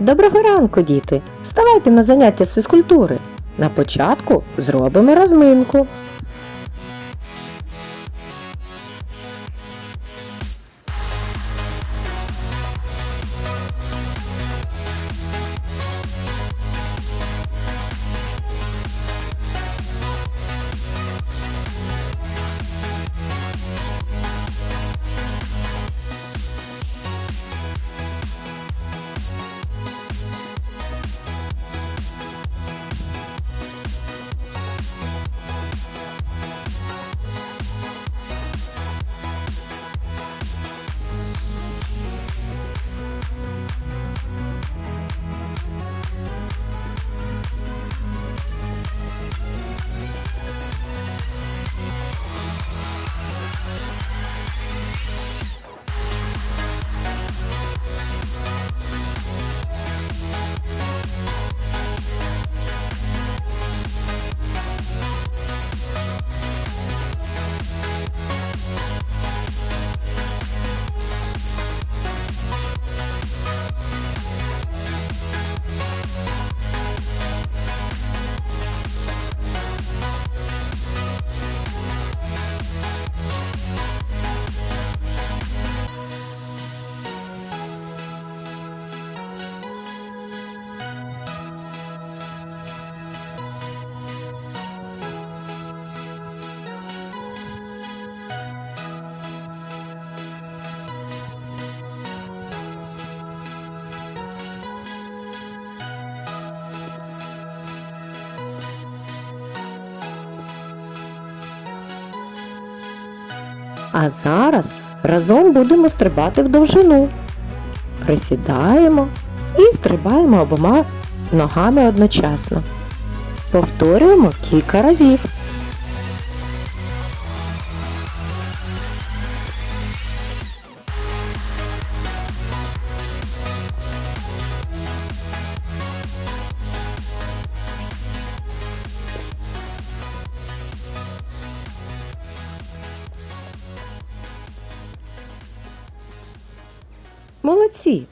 Доброго ранку, діти! Вставайте на заняття з фізкультури. На початку зробимо розминку. А зараз разом будемо стрибати в довжину. Присідаємо і стрибаємо обома ногами одночасно. Повторюємо кілька разів. Молодці!